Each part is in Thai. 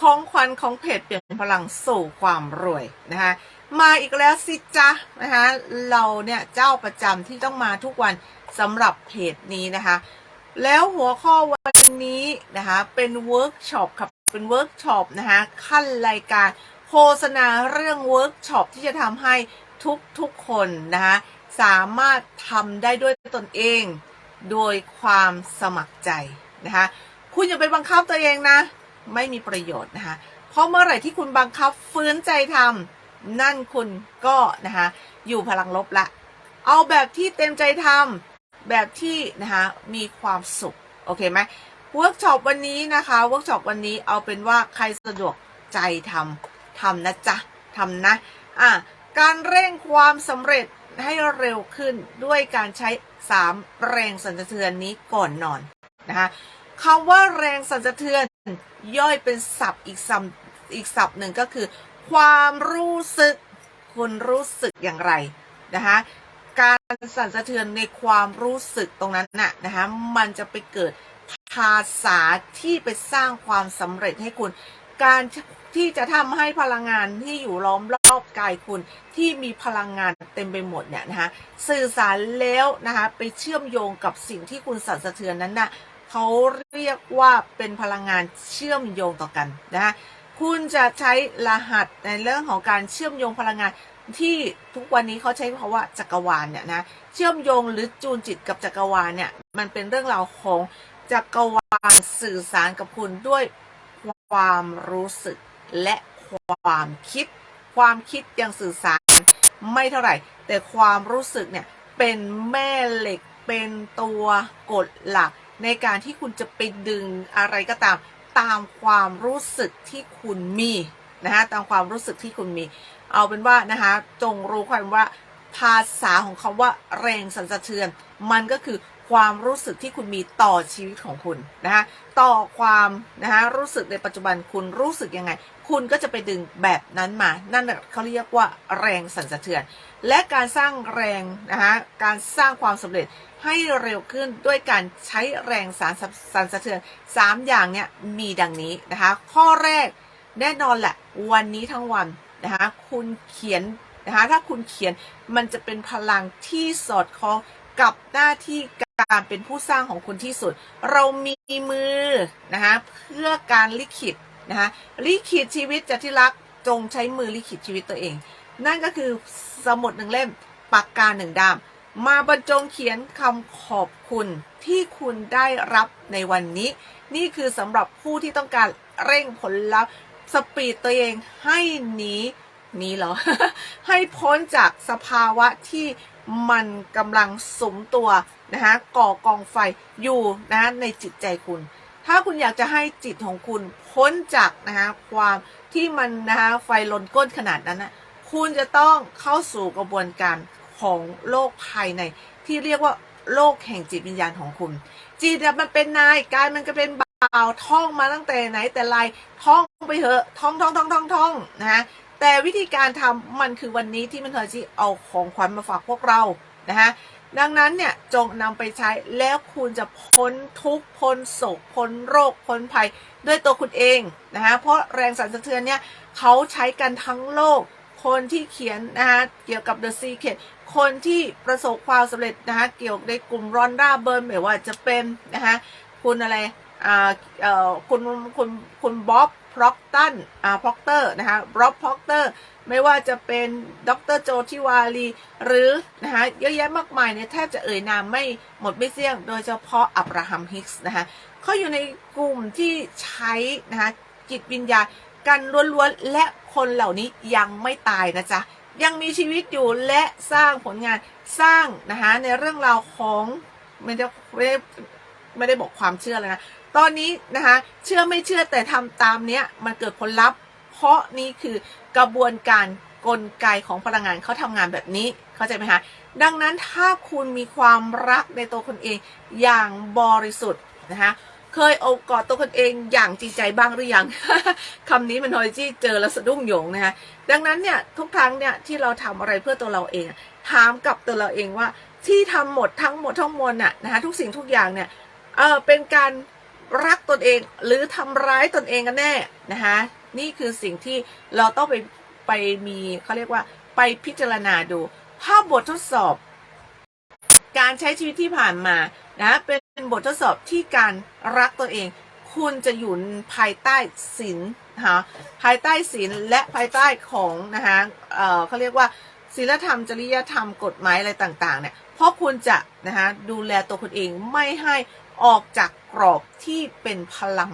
ของขวัญของเพจเปลี่ยนพลังสู่ความรวยนะคะมาอีกแล้วสิจ๊ะนะคะเราเนี่ยเจ้าประจำที่ต้องมาทุกวันสำหรับเพจนี้นะคะ แล้วหัวข้อวันนี้นะคะเป็นเวิร์กช็อปครับเป็นเวิร์กช็อปนะคะขั้นรายการโฆษณาเรื่องเวิร์กช็อปที่จะทำให้ทุกทุกๆคนนะคะสามารถทำได้ด้วยตนเอง โดยความสมัครใจนะคะคุณอย่าไปบังคับตัวเองนะ ไม่มีประโยชน์นะคะ เพราะเมื่อไหร่ที่คุณบังคับฝืนใจทำนั่นคุณก็นะคะอยู่พลังลบละ เอาแบบที่เต็มใจทำแบบที่นะคะมีความสุข โอเคไหมเวิร์กช็อปวันนี้นะคะเวิร์กช็อปวันนี้เอาเป็นว่าใครสะดวกใจทำทำนะจ๊ะทำนะอะการเร่งความสำเร็จให้เร็วขึ้นด้วยการใช้ 3 แรงสั่นสะเทือนนี้ก่อนนอนนะคะคำว่าแรงสั่นสะเทือน ย่อยเป็นศัพท์อีกศัพท์อีกศัพท์หนึ่งก็คือ ความรู้สึก คุณรู้สึกอย่างไรนะคะการสั่นสะเทือนในความรู้สึกตรงนั้นน่ะนะคะมันจะไปเกิดภาษาที่ไปสร้างความสำเร็จให้คุณ การที่จะทำให้พลังงานที่อยู่ล้อมรอบกายคุณที่มีพลังงานเต็มไปหมดเนี่ยนะคะสื่อสารแล้วนะคะไปเชื่อมโยงกับสิ่งที่คุณสั่นสะเทือนนั้นน่ะ เขาเรียกว่าเป็นพลังงานเชื่อมโยงต่อกันนะคะคุณจะใช้รหัสในเรื่องของการเชื่อมโยงพลังงานที่ทุกวันนี้เขาใช้คำว่าจักรวาลเนี่ยนะเชื่อมโยงหรือจูนจิตกับจักรวาลเนี่ยมันเป็นเรื่องราวของจักรวาลสื่อสารกับคุณด้วยความรู้สึกและความคิด ความคิดยังสื่อสารไม่เท่าไหร่ แต่ความรู้สึกเนี่ยเป็นแม่เหล็กเป็นตัวกดหลัก ในการที่คุณจะไปดึงอะไรก็ตามตามความรู้สึกที่คุณมีนะคะตามความรู้สึกที่คุณมี เอาเป็นว่านะคะจงรู้ความว่าภาษาของคาว่าแรงสั่นสะเทือน มันก็คือ ความรู้สึกที่คุณมีต่อชีวิตของคุณนะคะต่อความนะคะรู้สึกในปัจจุบันคุณรู้สึกยังไง คุณก็จะไปดึงแบบนั้นมา นั่นเขาเรียกว่าแรงสั่นสะเทือน และการสร้างแรงนะคะการสร้างความสำเร็จให้เร็วขึ้นด้วยการใช้แรงสารสั่นสะเทือน 3 อย่างเนี่ยมีดังนี้นะคะข้อแรกแน่นอนแหละวันนี้ทั้งวันนะคะคุณเขียนนะคะถ้าคุณเขียนมันจะเป็นพลังที่สอดคล้อง กับหน้าที่การเป็นผู้สร้างของคุณที่สุด เรามีมือนะคะเพื่อการลิขิตนะคะลิขิตชีวิตจะที่รักจงใช้มือลิขิตชีวิตตัวเอง นั่นก็คือสมุดหนึ่งเล่มปากกาหนึ่งด้ามมาบรรจงเขียนคำขอบคุณที่คุณได้รับในวันนี้ นี่คือสำหรับผู้ที่ต้องการเร่งผลลัพธ์สปีดตัวเองให้หนีนี้เหรอ ให้พ้นจากสภาวะที่ มันกำลังสมตัวนะคะก่อกองไฟอยู่นะในจิตใจคุณ ถ้าคุณอยากจะให้จิตของคุณพ้นจากนะคะความที่มันนะคะไฟลนก้นขนาดนั้นนะคุณจะต้องเข้าสู่กระบวนการของโลกภายใน ที่เรียกว่าโลกแห่งจิตวิญญาณของคุณ จิตมันเป็นนายกายมันก็เป็นบ่าวท่องมาตั้งแต่ไหนแต่ไรท่องไปเถอะท่องท่องท่องท่องท่องนะฮะ แต่วิธีการทำมันคือวันนี้ที่มันเธอที่เอาของขวัญมาฝากพวกเรานะฮะดังนั้นเนี่ยจงนำไปใช้แล้วคุณจะพ้นทุกข์พ้นโศกพ้นโรคพ้นภัยด้วยตัวคุณเองนะฮะเพราะแรงสั่นสะเทือนเนี่ยเขาใช้กันทั้งโลก คนที่เขียนนะคะเกี่ยวกับ The Secret คนที่ประสบความสำเร็จนะคะเกี่ยวในกลุ่มรอนด้าเบิร์นไม่ว่าจะเป็นนะคะคุณอะไรอ่าเอ่อคุณคุณคุณบ๊อบ พร็อกตันอ่าพ็อกเตอร์นะคะบ๊อบพ็อกเตอร์ไม่ว่าจะเป็นดรโจทิวาลี หรือนะคะเยอะแยะมากมายเนี่ยแทบจะเอ่ยนามไม่หมดไม่เสี่ยง โดยเฉพาะอับราฮัมฮิกส์นะคะเขาอยู่ในกลุ่มที่ใช้นะคะจิตวิญญาณกันล้วนๆ และคนเหล่านี้ยังไม่ตายนะจ๊ะ ยังมีชีวิตอยู่และสร้างผลงานสร้างนะคะในเรื่องราวของไม่ได้ไม่ได้ไม่ได้บอกความเชื่อเลยนะ ตอนนี้นะคะเชื่อไม่เชื่อแต่ทำตามเนี้ยมันเกิดผลลัพธ์เพราะนี่คือกระบวนการกลไกของพลังงานเขาทำงานแบบนี้ เข้าใจไหมคะ ดังนั้นถ้าคุณมีความรักในตัวคุณเองอย่างบริสุทธิ์นะคะเคยอบกอดตัวคุณเองอย่างจริงใจบ้างหรือยังคำนี้มันทอยที่เจอแล้วสะดุ้งโยงนะคะดังนั้นเนี่ยทุกครั้งเนี่ยที่เราทำอะไรเพื่อตัวเราเองถามกับตัวเราเองว่าที่ทำหมดทั้งหมดทั้งมวลน่ะนะคะทุกสิ่งทุกอย่างเนี่ยเออเป็นการ รักตนเองหรือทำร้ายตนเองกันแน่นะคะนี่คือสิ่งที่เราต้องไปไปมีเขาเรียกว่าไปพิจารณาดูภาพบททดสอบ การใช้ชีวิตที่ผ่านมานะเป็นบททดสอบที่การรักตัวเอง คุณจะอยู่ภายใต้ศีลนะคะภายใต้ศีลและภายใต้ของนะคะเอ่อเขาเรียกว่าศีลธรรมจริยธรรมกฎหมายอะไรต่างๆเนี่ยเพราะคุณจะนะคะดูแลตัวคุณเองไม่ให้ ออกจากกรอบที่เป็นพลัง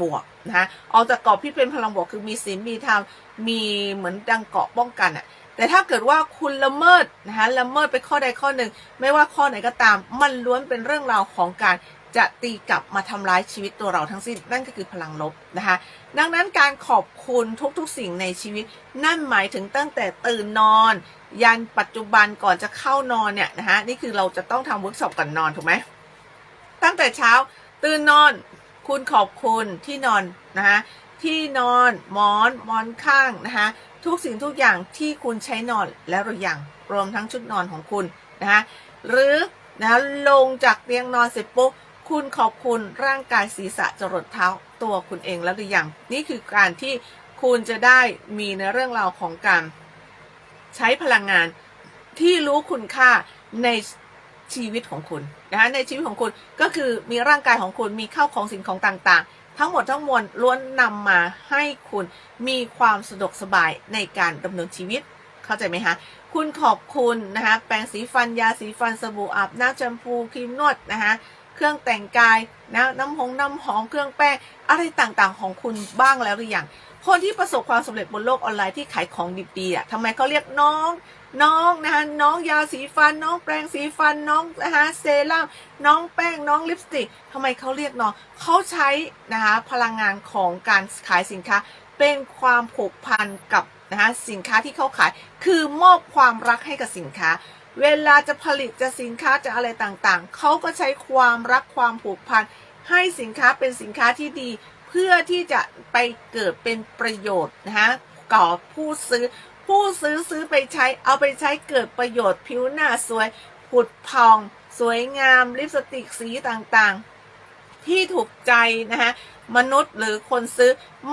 บวกนะคะออกจากกรอบที่เป็นพลังบวกคือมีศีลมีธรรมมีเหมือนดังเกาะป้องกันอะแต่ถ้าเกิดว่าคุณละเมิดนะคะละเมิดไปข้อใดข้อหนึ่ง ไม่ว่าข้อไหนก็ตาม มันล้วนเป็นเรื่องราวของการจะตีกลับมาทำร้ายชีวิตตัวเราทั้งสิ้น นั่นก็คือพลังลบนะคะ ดังนั้นการขอบคุณทุกๆสิ่งในชีวิต นั่นหมายถึงตั้งแต่ตื่นนอน ยันปัจจุบันก่อนจะเข้านอนเนี่ยนะคะนี่คือเราจะต้องทำเวิร์กช็อปก่อนนอนถูกไหม ตั้งแต่เช้า ตื่นนอน คุณขอบคุณที่นอนนะคะที่นอนหมอนหมอนข้างนะคะทุกสิ่งทุกอย่างที่คุณใช้นอนแล้วหรือยังรวมทั้งชุดนอนของคุณนะคะหรือนะลงจากเตียงนอนเสร็จปุ๊บคุณขอบคุณร่างกายศีรษะจรดเท้าตัวคุณเองแล้วหรือยังนี่คือการที่คุณจะได้มีในเรื่องราวของการใช้พลังงานที่รู้คุณค่าใน ชีวิตของคุณนะคะในชีวิตของคุณก็คือมีร่างกายของคุณมีข้าวของสิ่งของต่างๆ ทั้งหมดทั้งมวลล้วนนำมาให้คุณมีความสะดวกสบายในการดำเนินชีวิตเข้าใจไหมคะคุณขอบคุณนะคะแปรงสีฟันยาสีฟันสบู่อาบน้ำแชมพูครีมนวดนะคะ เครื่องแต่งกายนะน้ำหงน้ำหอมเครื่องแป้งอะไรต่างๆ ของคุณบ้างแล้วหรือยังคนที่ประสบความสำเร็จบนโลกออนไลน์ที่ขายของดีๆอะทำไมเขาเรียกน้องน้องนะคะน้องยาสีฟัน น้องแปรงสีฟันน้องนะคะเซรั่มน้องแป้งน้องลิปสติกทำไมเขาเรียกน้องเขาใช้นะคะพลังงานของการขายสินค้า เป็นความผูกพันกับนะคะสินค้าที่เขาขาย คือมอบความรักให้กับสินค้า เวลาจะผลิตจะสินค้าจะอะไรต่างๆ เขาก็ใช้ความรักความผูกพันให้สินค้าเป็นสินค้าที่ดี เพื่อที่จะไปเกิดเป็นประโยชน์นะคะก่อผู้ซื้อ ผู้ซื้อซื้อไปใช้เอาไปใช้เกิดประโยชน์ผิวหน้าสวยผุดพอง สวยงามลิปสติกสีต่างๆ ที่ถูกใจนะคะมนุษย์หรือคนซื้อ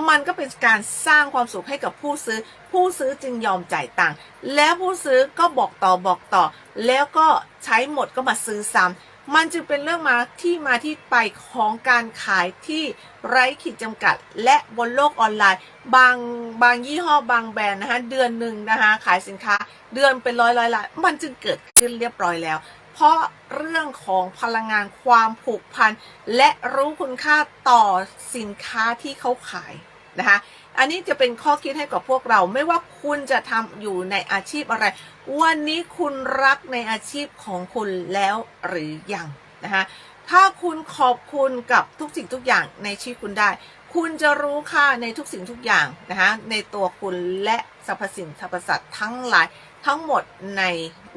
มันก็เป็นการสร้างความสุขให้กับผู้ซื้อ ผู้ซื้อจึงยอมจ่ายตังค์แล้วผู้ซื้อก็บอกต่อบอกต่อ แล้วก็ใช้หมดก็มาซื้อซ้ำมันจึงเป็นเรื่องมาที่มาที่ไปของการขายที่ไร้ขีดจำกัด และบนโลกออนไลน์ บางบางยี่ห้อบางแบรนด์นะคะเดือนหนึ่งนะคะขายสินค้าเดือนเป็นร้อยร้อยล้านมันจึงเกิดขึ้นเรียบร้อยแล้ว เพราะเรื่องของพลังงานความผูกพัน และรู้คุณค่าต่อสินค้าที่เขาขายนะคะอันนี้จะเป็นข้อคิดให้กับพวกเราไม่ว่าคุณจะทำอยู่ในอาชีพอะไร วันนี้คุณรักในอาชีพของคุณแล้วหรือยังนะคะถ้าคุณขอบคุณกับทุกสิ่งทุกอย่างในชีวิตคุณได้ คุณจะรู้ค่าในทุกสิ่งทุกอย่างนะคะในตัวคุณและสรรพสิ่งสรรพสัตว์ทั้งหลายทั้งหมดใน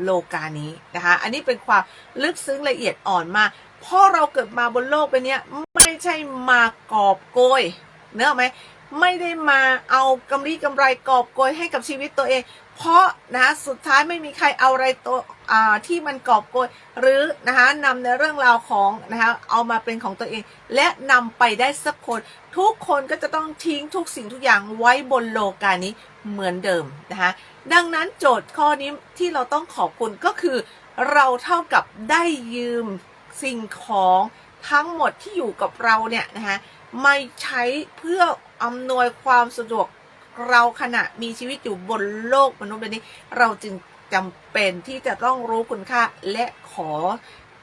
โลกานี้นะคะ อันนี้เป็นความลึกซึ้งละเอียดอ่อนมากเพราะเราเกิดมาบนโลกใบนี้ยไม่ใช่มากอบโกยเนื้อไหมไม่ได้มาเอากำไรกำไรกอบโกยให้กับชีวิตตัวเอง เพราะนะสุดท้ายไม่มีใครเอาอะไรตัวอ่าที่มันกอบโกยหรือนะคะนำในเรื่องราวของนะคะเอามาเป็นของตัวเอง และนำไปได้สักคนทุกคนก็จะต้องทิ้งทุกสิ่งทุกอย่างไว้บนโลกานี้เหมือนเดิมนะคะ ดังนั้นโจทย์ข้อนี้ที่เราต้องขอบคุณก็คือ เราเท่ากับได้ยืมสิ่งของทั้งหมดที่อยู่กับเราเนี่ยนะคะไม่ใช้เพื่ออำนวยความสะดวกเราขณะมีชีวิตอยู่บนโลกมนุษย์ใบบนี้ เราจึงจำเป็นที่จะต้องรู้คุณค่าและขอ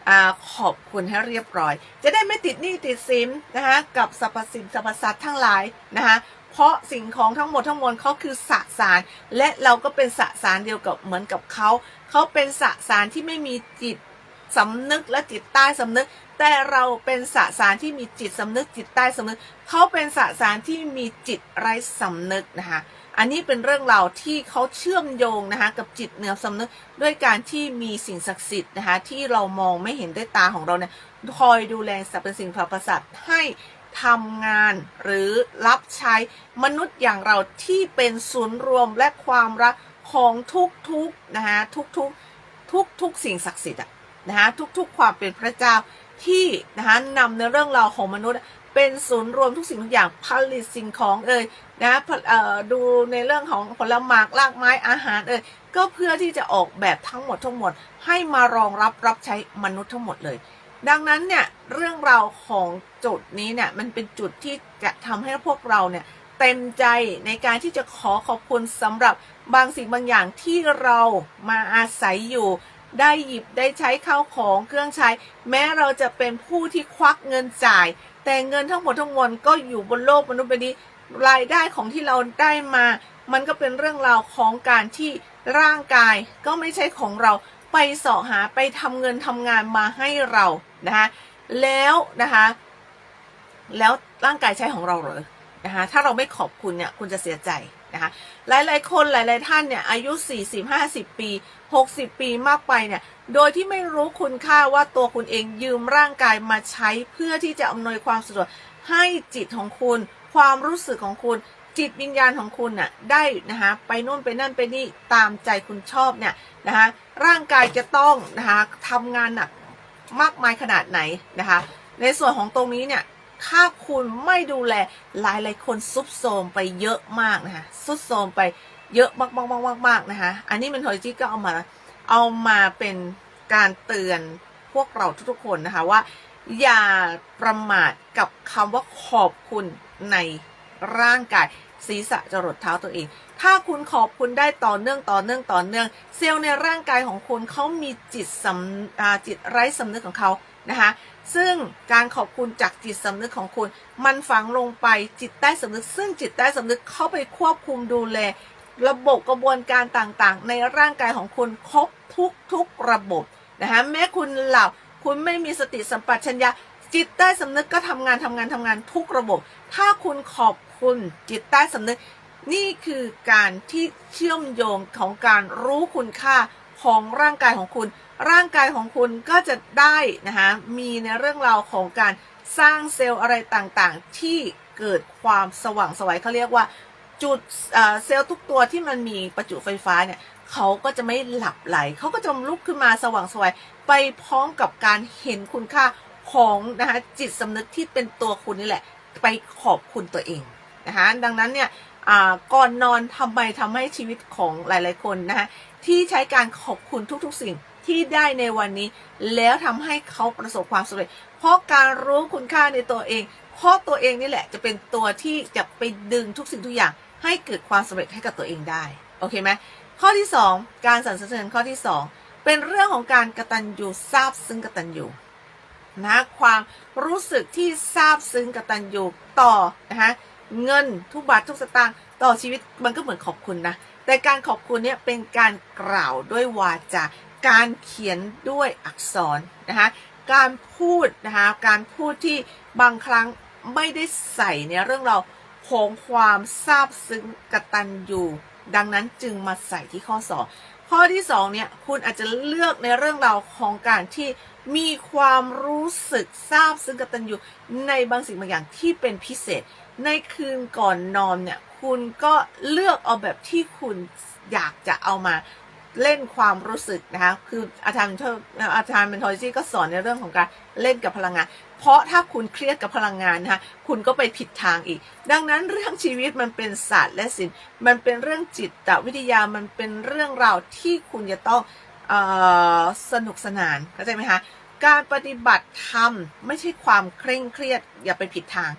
อขอบคุณให้เรียบร้อย จะได้ไม่ติดหนี้ติดสินนะคะกับสรรพสิ่งสรรพสัตว์ทั้งหลายนะคะ เพราะสิ่งของทั้งหมดทั้งมวลเขาคือสสาร และเราก็เป็นสสารเดียวกับเหมือนกับเขา เขาเป็นสสารที่ไม่มีจิตสำนึกและจิตใต้สำนึก แต่เราเป็นสสารที่มีจิตสำนึกจิตใต้สำนึก เขาเป็นสสารที่มีจิตไร้สำนึกนะคะอันนี้เป็นเรื่องราวที่เขาเชื่อมโยงนะคะกับจิตเหนือสำนึกด้วยการที่มีสิ่งศักดิ์สิทธิ์นะคะที่เรามองไม่เห็นด้วยตาของเราเนี่ย คอยดูแลสรรพสิ่งสรรพสัตว์ให้ทำงานหรือรับใช้มนุษย์อย่างเราที่เป็นศูนย์รวมและความรักของทุกๆนะคะทุกๆทุกๆสิ่งศักดิ์สิทธิ์อะนะคะทุกๆความเป็นพระเจ้าที่นะคะนำในเรื่องราวของมนุษย์เป็นศูนย์รวมทุกสิ่งทุกอย่างผลิตสิ่งของเอ่ยนะเอ่อดูในเรื่องของผลไม้รากไม้อาหารเอ่ยก็เพื่อที่จะออกแบบทั้งหมดทั้งหมดให้มารองรับรับใช้มนุษย์ทั้งหมดเลย ดังนั้นเนี่ยเรื่องราวของจุดนี้เนี่ยมันเป็นจุดที่จะทำให้พวกเราเนี่ยเต็มใจในการที่จะขอขอบคุณสำหรับบางสิ่งบางอย่างที่เรามาอาศัยอยู่ ได้หยิบได้ใช้ข้าวของเครื่องใช้ แม้เราจะเป็นผู้ที่ควักเงินจ่าย แต่เงินทั้งหมดทั้งมวลก็อยู่บนโลกมนุษย์ใบนี้รายได้ของที่เราได้มา มันก็เป็นเรื่องราวของการที่ร่างกายก็ไม่ใช่ของเราไปเสาะหาไปทำเงินทำงานมาให้เรา นะคะแล้วนะคะ แล้วร่างกายใช้ของเราเหรอนะคะถ้าเราไม่ขอบคุณเนี่ยคุณจะเสียใจนะคะหลายๆ คนหลาย ๆ ท่านเนี่ยอายุ 40 50 ปี 60 ปีมากไปเนี่ยโดยที่ไม่รู้คุณค่าว่าตัวคุณเองยืมร่างกายมาใช้เพื่อที่จะอำนวยความสะดวกให้จิตของคุณ ความรู้สึกของคุณ จิตวิญญาณของคุณน่ะได้นะคะไปโน่นไปนั่นไปนี่ตามใจคุณชอบเนี่ยนะคะร่างกายจะต้องนะคะทำงานหนัก มากมายขนาดไหนนะคะ ในส่วนของตรงนี้เนี่ยถ้าคุณไม่ดูแลหลายหลายคนซุบโซมไปเยอะมากนะคะซุดโซมไปเยอะมากมากมากมากมากนะคะ อันนี้มันทอยจี้ก็เอามาเอามาเป็นการเตือนพวกเราทุกๆคนนะคะว่า อย่าประมาทกับคำว่าขอบคุณในร่างกาย ศีรษะจรดเท้าตัวเอง ถ้าคุณขอบคุณได้ต่อเนื่องต่อเนื่องต่อเนื่อง เซลล์ในร่างกายของคุณเขามีจิตสำจิตไร้สำนึกของเขานะคะซึ่งการขอบคุณจากจิตสำนึกของคุณ มันฝังลงไปจิตใต้สำนึก ซึ่งจิตใต้สำนึกเข้าไปควบคุมดูแล ระบบกระบวนการต่างๆ ในร่างกายของคุณครบทุกทุกๆระบบนะคะแม้คุณหลับคุณไม่มีสติสัมปชัญญะ จิตใต้สำนึกก็ทำงานทำงานทำงานทุกระบบ ถ้าคุณขอบคุณจิตใต้สำนึก นี่คือการที่เชื่อมโยงของการรู้คุณค่าของร่างกายของคุณ ร่างกายของคุณก็จะได้นะคะมีในเรื่องราวของการสร้างเซลล์อะไรต่างๆ ที่เกิดความสว่างสวยเขาเรียกว่าจุดเซลล์ทุกตัวที่มันมีประจุไฟฟ้าเนี่ยเขาก็จะไม่หลับไหล เขาก็จะลุกขึ้นมาสว่างสวยไปพร้อมกับการเห็นคุณค่า ของนะคะจิตสำนึกที่เป็นตัวคุณนี่แหละ ไปขอบคุณตัวเองนะคะดังนั้นเนี่ยอ่าก่อนนอนทำไมทำให้ชีวิตของหลาย ๆ คนนะคะที่ใช้การขอบคุณทุก ๆ สิ่งที่ได้ในวันนี้ แล้วทำให้เขาประสบความสำเร็จ เพราะการรู้คุณค่าในตัวเอง เพราะตัวเองนี่แหละจะเป็นตัวที่จะไปดึงทุกสิ่งทุกอย่าง ให้เกิดความสำเร็จให้กับตัวเองได้โอเคไหมข้อที่ 2 การสรรเสริญข้อที่ 2 เป็นเรื่องของการกระตัญญูทราบซึ้งกระตัญญู นะความรู้สึกที่ทราบซึ้งกตัญญูต่อนะคะเงินทุกบาททุกสตางค์ต่อชีวิตมันก็เหมือนขอบคุณนะ แต่การขอบคุณเนี่ยเป็นการกล่าวด้วยวาจาการเขียนด้วยอักษรนะคะการพูดนะคะการพูดที่บางครั้งไม่ได้ใส่ในเรื่องเราของความซาบซึ้งกตัญญูดังนั้นจึงมาใส่ที่ข้อ 2 ข้อที่2เนี่ยคุณอาจจะเลือกในเรื่องราวของการที่ มีความรู้สึกซาบซึ้งกตัญญูในบางสิ่งบางอย่างที่เป็นพิเศษ ในคืนก่อนนอนเนี่ยคุณก็เลือกเอาแบบที่คุณอยากจะเอามาเล่นความรู้สึกนะคะ คืออาจารย์เทออาจารย์เมนทอริจีก็สอนในเรื่องของการเล่นกับพลังงาน เพราะถ้าคุณเครียดกับพลังงานนะคะคุณก็ไปผิดทางอีก ดังนั้นเรื่องชีวิตมันเป็นศาสตร์และศิลป์ มันเป็นเรื่องจิตวิทยา มันเป็นเรื่องราวที่คุณจะต้อง สนุกสนานเข้าใจไหมคะการปฏิบัติธรรมไม่ใช่ความเคร่งเครียดอย่าไปผิดทาง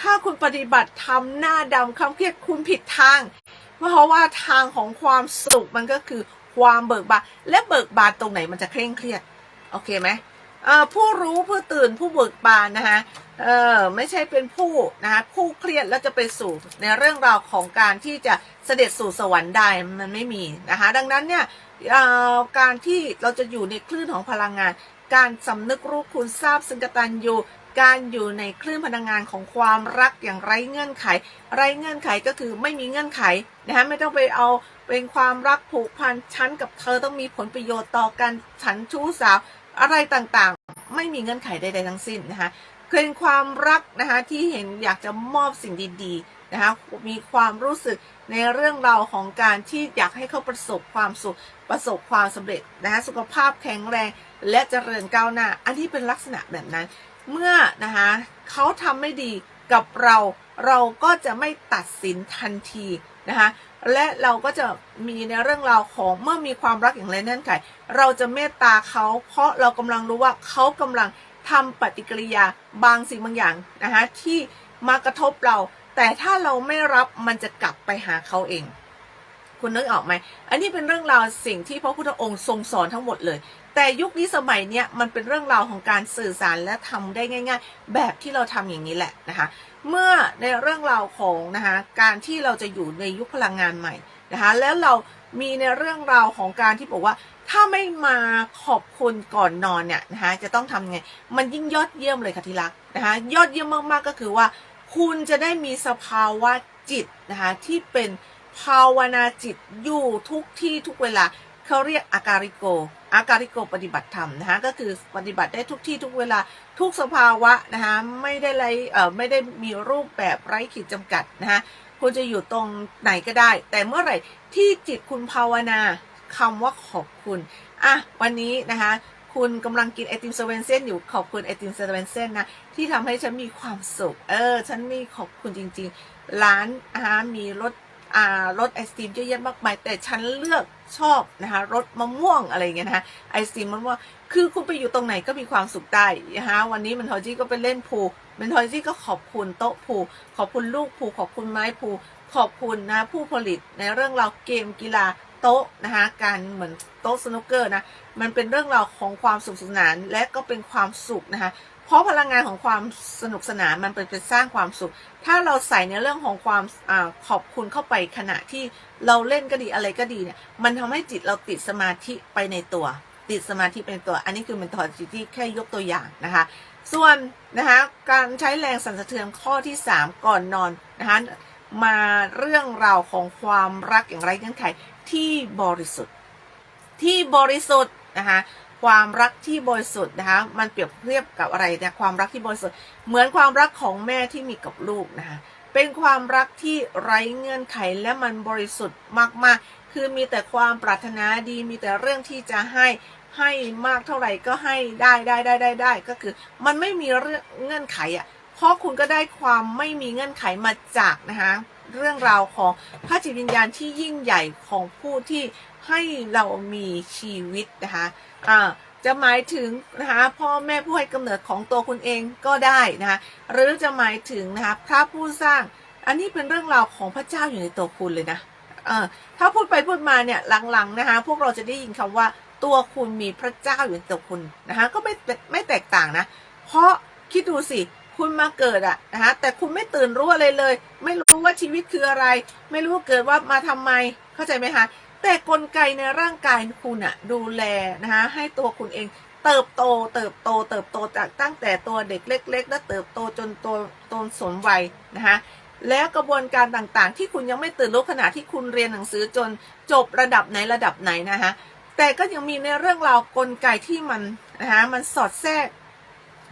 ถ้าคุณปฏิบัติธรรมหน้าดำคำเครียดคุณผิดทาง เพราะว่าทางของความสุขมันก็คือความเบิกบานและเบิกบานตรงไหนมันจะเคร่งเครียดโอเคไหมผู้รู้ผู้ตื่นผู้เบิกบานนะคะเออไม่ใช่เป็นผู้นะคะผู้เครียดแล้วจะไปสู่ในเรื่องราวของการที่จะเสด็จสู่สวรรค์ได้มันไม่มีนะคะดังนั้นเนี่ย การที่เราจะอยู่ในคลื่นของพลังงาน การสำนึกรู้คุณทราบซึ่งกตัญญูการอยู่ในคลื่นพลังงานของความรักอย่างไร้เงื่อนไข ไร้เงื่อนไขก็คือไม่มีเงื่อนไขนะคะไม่ต้องไปเอาเป็นความรักผูกพันฉันกับเธอต้องมีผลประโยชน์ต่อกันฉันชู้สาวอะไรต่างๆ ไม่มีเงื่อนไขใดๆทั้งสิ้นนะคะเป็นความรักนะคะที่เห็นอยากจะมอบสิ่งดีๆ นะคะมีความรู้สึกในเรื่องราวของการที่อยากให้เขาประสบความสุขประสบความสำเร็จนะคะสุขภาพแข็งแรง และเจริญก้าวหน้า อันที่เป็นลักษณะแบบนั้น เมื่อนะคะเขาทำไม่ดีกับเราเราก็จะไม่ตัดสินทันทีนะคะและเราก็จะมีในเรื่องราวของเมื่อมีความรักอย่างไรนั่นไขเราจะเมตตาเขา เพราะเรากำลังรู้ว่าเขากำลังทำปฏิกิริยาบางสิ่งบางอย่างนะคะที่มากระทบเรา แต่ถ้าเราไม่รับมันจะกลับไปหาเขาเอง คุณนึกออกไหม อันนี้เป็นเรื่องราวสิ่งที่พระพุทธองค์ทรงสอนทั้งหมดเลย แต่ยุคนี้สมัยเนี้ยมันเป็นเรื่องราวของการสื่อสารและทำได้ง่าย ๆ แบบที่เราทำอย่างนี้แหละนะคะ เมื่อในเรื่องราวของนะคะการที่เราจะอยู่ในยุคพลังงานใหม่นะคะ แล้วเรามีในเรื่องราวของการที่บอกว่าถ้าไม่มาขอบคุณก่อนนอนเนี่ยนะคะจะต้องทำไง มันยิ่งยอดเยี่ยมเลยค่ะที่รักนะคะยอดเยี่ยมมากๆก็คือว่า คุณจะได้มีสภาวะจิตนะคะที่เป็นภาวนาจิตอยู่ทุกที่ทุกเวลาเขาเรียกอาการิโก อาการิโกปฏิบัติธรรมนะคะก็คือปฏิบัติได้ทุกที่ทุกเวลาทุกสภาวะนะคะไม่ได้ไรเอ่อไม่ได้มีรูปแบบไร้ขีดจำกัดนะคะคุณจะอยู่ตรงไหนก็ได้ แต่เมื่อไหร่ที่จิตคุณภาวนาคำว่าขอบคุณอะวันนี้นะคะ คุณกำลังกินไอติมเซเว่นเซนอยู่ขอบคุณไอติมเซเว่นเซนนะ ที่ทำให้ฉันมีความสุข เออ ฉันมีขอบคุณจริง ๆ ร้านอาหารมีรสอ่ารสไอศครีมเยอะแยะมากมายแต่ฉันเลือกชอบนะคะรสมะม่วงอะไรเงี้ยนะคะไอศครีมมะม่วงคือคุณไปอยู่ตรงไหนก็มีความสุขได้นะคะวันนี้มันทอจี้ก็ไปเล่นพูมันทอจี้ก็ขอบคุณโต๊ะพูขอบคุณลูกพูขอบคุณไม้พูขอบคุณนะผู้ผลิตในเรื่องเราเกมกีฬา โต๊ะนะคะการเหมือนโต๊ะสนุกเกอร์นะมันเป็นเรื่องราวของความสุขสนานและก็เป็นความสุขนะคะเพราะพลังงานของความสนุกสนานมันเป็นไปสร้างความสุข ถ้าเราใส่ในเรื่องของความอขอบคุณเข้าไปขณะที่เราเล่นก็ดีอะไรก็ดีเนี่ยมันทำให้จิตเราติดสมาธิไปในตัว ติดสมาธิไปในตัว อันนี้คือมันถอดจิตที่แค่ยกตัวอย่างนะคะส่วนนะคะการใช้แรงสั่นสะเทือนข้อที่ 3 ก่อนนอนนะคะมาเรื่องราวของความรักอย่างไรเงื่อนไข ที่บริสุทธิ์ ที่บริสุทธิ์นะคะความรักที่บริสุทธิ์นะคะมันเปรียบเทียบกับอะไรเนี่ยความรักที่บริสุทธิ์ เหมือนความรักของแม่ที่มีกับลูกนะคะเป็นความรักที่ไร้เงื่อนไขและมันบริสุทธิ์มากๆ คือมีแต่ความปรารถนาดี มีแต่เรื่องที่จะให้ให้มากเท่าไหร่ก็ให้ได้ได้ได้ได้ได้ก็คือ มันไม่มีเรื่องเงื่อนไขอะเพราะคุณก็ได้ความไม่มีเงื่อนไขมาจากนะคะ เรื่องราวของพระจิตวิญญาณที่ยิ่งใหญ่ของผู้ที่ให้เรามีชีวิตนะคะอ่าจะหมายถึงนะคะพ่อแม่ผู้ให้กำเนิดของตัวคุณเองก็ได้นะคะหรือจะหมายถึงนะคะพระผู้สร้าง อันนี้เป็นเรื่องราวของพระเจ้าอยู่ในตัวคุณเลยนะเออถ้าพูดไปพูดมาเนี่ยหลังๆนะคะพวกเราจะได้ยินคำว่าตัวคุณมีพระเจ้าอยู่ในตัวคุณนะคะก็ไม่ไม่แตกต่างนะ เพราะคิดดูสิ คุณมาเกิดอะนะคะแต่คุณไม่ตื่นรู้อะไรเลย ไม่รู้ว่าชีวิตคืออะไร ไม่รู้ว่าเกิดว่ามาทำไมเข้าใจไหมคะแต่กลไกในร่างกายคุณอะดูแลนะคะให้ตัวคุณเองเติบโตเติบโตเติบโตจากตั้งแต่ตัวเด็กเล็ก ๆ แล้วเติบโตจนตัวตนสมวัยนะคะแล้วกระบวนการต่างๆ ที่คุณยังไม่ตื่นรู้ขณะที่คุณเรียนหนังสือจนจบระดับไหนระดับไหนนะคะแต่ก็ยังมีในเรื่องราวกลไกที่มันนะคะมันสอดแทรก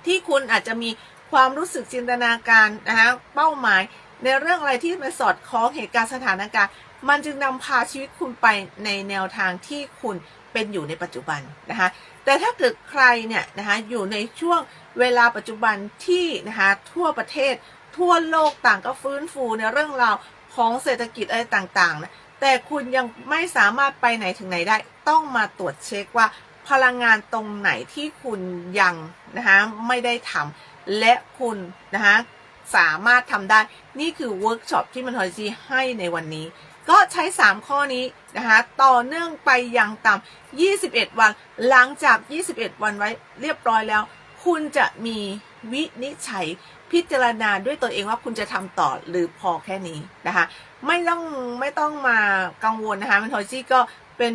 ที่คุณอาจจะมี ความรู้สึกจินตนาการนะคะเป้าหมายในเรื่องอะไรที่มันสอดคล้องเหตุการณ์สถานการณ์มันจึงนำพาชีวิตคุณไปในแนวทางที่คุณเป็นอยู่ในปัจจุบันนะคะแต่ถ้าเกิดใครเนี่ยนะคะอยู่ในช่วงเวลาปัจจุบันที่นะคะทั่วประเทศ ทั่วโลกต่างก็ฟื้นฟูในเรื่องราวของเศรษฐกิจอะไรต่างๆนะแต่คุณยังไม่สามารถไปไหนถึงไหนได้ ต้องมาตรวจเช็คว่าพลังงานตรงไหนที่คุณยังนะคะไม่ได้ทำ และคุณนะคะสามารถทำได้ นี่คือเวิร์กช็อปที่มันทอยซีให้ในวันนี้ ก็ใช้ 3 ข้อนี้นะคะต่อเนื่องไปอย่างต่ำ21 วัน หลังจาก 21 วันไว้เรียบร้อยแล้ว คุณจะมีวินิจฉัยพิจารณาด้วยตัวเองว่าคุณจะทำต่อหรือพอแค่นี้นะคะไม่ต้องไม่ต้องมากังวลนะคะมันทอยซี่ก็เป็น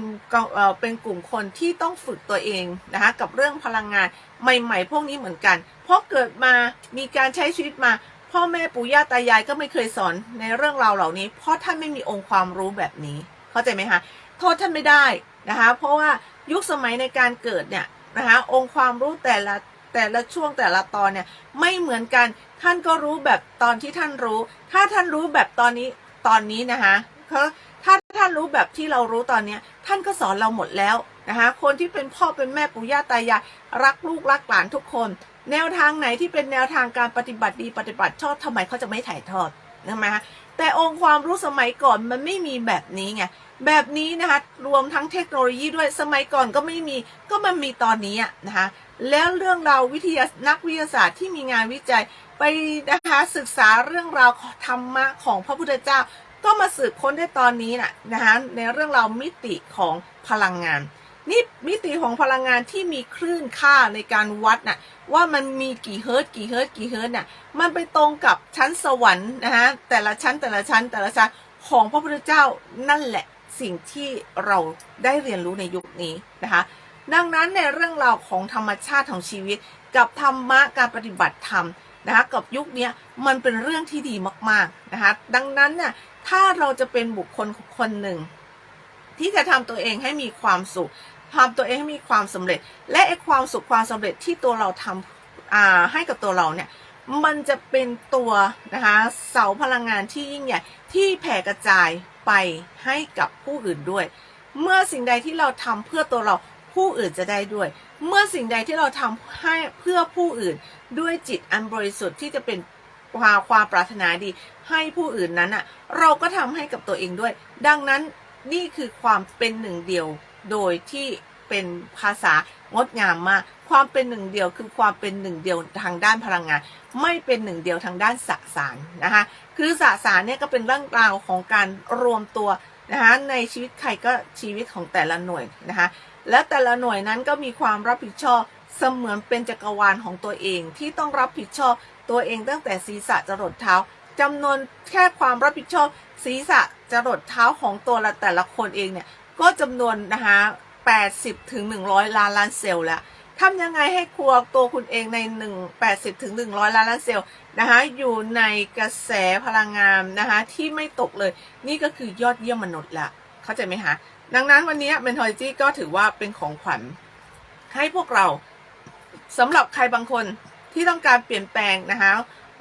เป็นกลุ่มคนที่ต้องฝึกตัวเองนะคะกับเรื่องพลังงาน ใหม่ๆ พวกนี้เหมือนกัน เพราะเกิดมามีการใช้ชีวิตมา พ่อแม่ปู่ย่าตายายก็ไม่เคยสอนในเรื่องราวเหล่านี้ เพราะท่านไม่มีองค์ความรู้แบบนี้ เข้าใจไหมคะโทษท่านไม่ได้นะคะ เพราะว่ายุคสมัยในการเกิดเนี่ยนะคะองค์ความรู้แต่ละแต่ละช่วงแต่ละตอนเนี่ยไม่เหมือนกันท่านก็รู้แบบตอนที่ท่านรู้ ถ้าท่านรู้แบบตอนนี้ตอนนี้นะคะเขาถ้าท่านรู้แบบที่เรารู้ตอนเนี้ย ท่านก็สอนเราหมดแล้ว นะคะคนที่เป็นพ่อเป็นแม่ปู่ย่าตายายรักลูกรักหลานทุกคน แนวทางไหนที่เป็นแนวทางการปฏิบัติดีปฏิบัติชอบทำไมเขาจะไม่ถ่ายทอดใช่ไหมคะแต่องค์ความรู้สมัยก่อนมันไม่มีแบบนี้ไงแบบนี้นะคะรวมทั้งเทคโนโลยีด้วยสมัยก่อนก็ไม่มีก็มันมีตอนนี้นะคะแล้วเรื่องราววิทยานักวิทยาศาสตร์ที่มีงานวิจัยไปนะคะศึกษาเรื่องราวธรรมะของพระพุทธเจ้า ก็มาสืบค้นได้ตอนนี้นะนะคะในเรื่องราวมิติของพลังงาน นี่มิติของพลังงานที่มีคลื่นค่าในการวัดน่ะว่ามันมีกี่เฮิร์ตกี่เฮิร์ตกี่เฮิร์ตน่ะมันไปตรงกับชั้นสวรรค์นะคะแต่ละชั้นแต่ละชั้นแต่ละชั้นของพระพุทธเจ้านั่นแหละสิ่งที่เราได้เรียนรู้ในยุคนี้นะคะ ดังนั้นในเรื่องราวของธรรมชาติของชีวิต กับธรรมะการปฏิบัติธรรมนะคะกับยุคนี้มันเป็นเรื่องที่ดีมากๆนะคะดังนั้นน่ะถ้าเราจะเป็นบุคคลคนหนึ่งที่จะทำตัวเองให้มีความสุข ทำตัวเองให้มีความสำเร็จ และไอ้ความสุขความสำเร็จที่ตัวเราทำอ่าให้กับตัวเราเนี่ยมันจะเป็นตัวนะคะเสาพลังงานที่ยิ่งใหญ่ที่แผ่กระจายไปให้กับผู้อื่นด้วย เมื่อสิ่งใดที่เราทำเพื่อตัวเราผู้อื่นจะได้ด้วย เมื่อสิ่งใดที่เราทำให้เพื่อผู้อื่นด้วยจิตอันบริสุทธิ์ที่จะเป็นความความปรารถนาดีให้ผู้อื่นนั้นอะเราก็ทำให้กับตัวเองด้วย ดังนั้นนี่คือความเป็นหนึ่งเดียว โดยที่เป็นภาษางดงามมาก ความเป็นหนึ่งเดียวคือความเป็นหนึ่งเดียวทางด้านพลังงาน ไม่เป็นหนึ่งเดียวทางด้านสสารนะคะคือสสารเนี่ยก็เป็นเรื่องราวของการรวมตัวนะคะในชีวิตใครก็ชีวิตของแต่ละหน่วยนะคะและแต่ละหน่วยนั้นก็มีความรับผิดชอบเสมือนเป็นจักรวาลของตัวเองที่ต้องรับผิดชอบตัวเองตั้งแต่ศีรษะจรดเท้าจำนวนแค่ความรับผิดชอบศีรษะจรดเท้าของตัวละแต่ละคนเองเนี่ย ก็จำนวนนะคะ80ถึง100 ล้านล้านเซลล์แล้วทำยังไงให้ครัวตัวคุณเองใน 1 80ถึง100 ล้านล้านเซลล์นะคะอยู่ในกระแสพลังงานนะคะที่ไม่ตกเลย นี่ก็คือยอดเยี่ยมมนุษย์ละเข้าใจไหมคะ ดังนั้นวันนี้ Mentology ก็ถือว่าเป็นของขวัญให้พวกเราสำหรับใครบางคนที่ต้องการเปลี่ยนแปลงนะคะ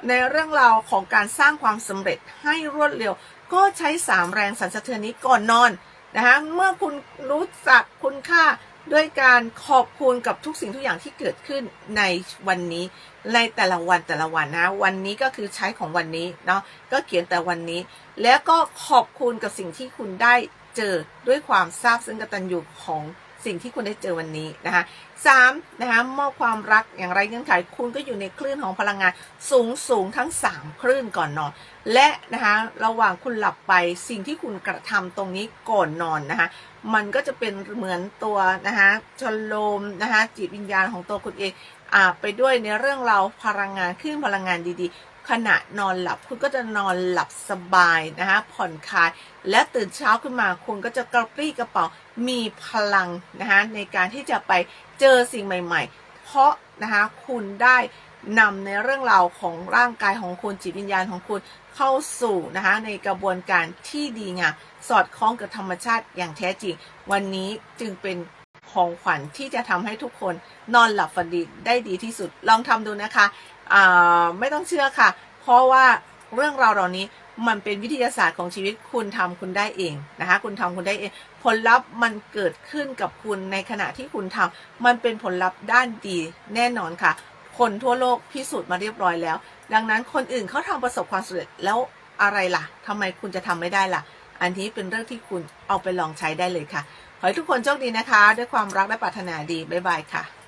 ในเรื่องราวของการสร้างความสำเร็จให้รวดเร็ว ก็ใช้ 3 แรงสั่นสะเทือนนี้ก่อนนอน นะคะเมื่อคุณรู้จักคุณค่าด้วยการขอบคุณกับทุกสิ่งทุกอย่างที่เกิดขึ้นในวันนี้ในแต่ละวันแต่ละวันนะวันนี้ก็คือใช้ของวันนี้เนาะก็เขียนแต่วันนี้ แล้วก็ขอบคุณกับสิ่งที่คุณได้เจอด้วยความซาบซึ้งกตัญญูของ สิ่งที่คุณได้เจอวันนี้นะคะสามนะคะมอบความรักอย่างไรเงื่อนไขคุณก็อยู่ในคลื่นของพลังงานสูงสูงทั้ง 3 คลื่นก่อนนอน และนะคะระหว่างคุณหลับไปสิ่งที่คุณกระทำตรงนี้ก่อนนอนนะคะมันก็จะเป็นเหมือนตัวนะคะชโลมนะคะจิตวิญญาณของตัวคุณเองอาไปด้วยในเรื่องเราพลังงานคลื่นพลังงานดีๆ ขณะนอนหลับคุณก็จะนอนหลับสบายนะคะผ่อนคลาย และตื่นเช้าขึ้นมาคุณก็จะกระปรี้กระเป๋ามีพลังนะคะในการที่จะไปเจอสิ่งใหม่ ๆ เพราะนะคะคุณได้นำในเรื่องราวของร่างกายของคุณจิตวิญญาณของคุณเข้าสู่นะคะในกระบวนการที่ดีงามสอดคล้องกับธรรมชาติอย่างแท้จริง วันนี้จึงเป็นของขวัญที่จะทำให้ทุกคนนอนหลับฝันดีได้ดีที่สุด ลองทำดูนะคะ ไม่ต้องเชื่อค่ะ เพราะว่าเรื่องราวเหล่านี้มันเป็นวิทยาศาสตร์ของชีวิตคุณทำคุณได้เองนะคะ คุณทำคุณได้เอง ผลลัพธ์มันเกิดขึ้นกับคุณในขณะที่คุณทำมันเป็นผลลัพธ์ด้านดีแน่นอนค่ะ คนทั่วโลกพิสูจน์มาเรียบร้อยแล้ว ดังนั้นคนอื่นเขาทำประสบความสำเร็จแล้วอะไรล่ะทำไมคุณจะทำไม่ได้ล่ะ อันนี้เป็นเรื่องที่คุณเอาไปลองใช้ได้เลยค่ะ ขอให้ทุกคนโชคดีนะคะ ด้วยความรักและปรารถนาดีบ๊ายบายค่ะ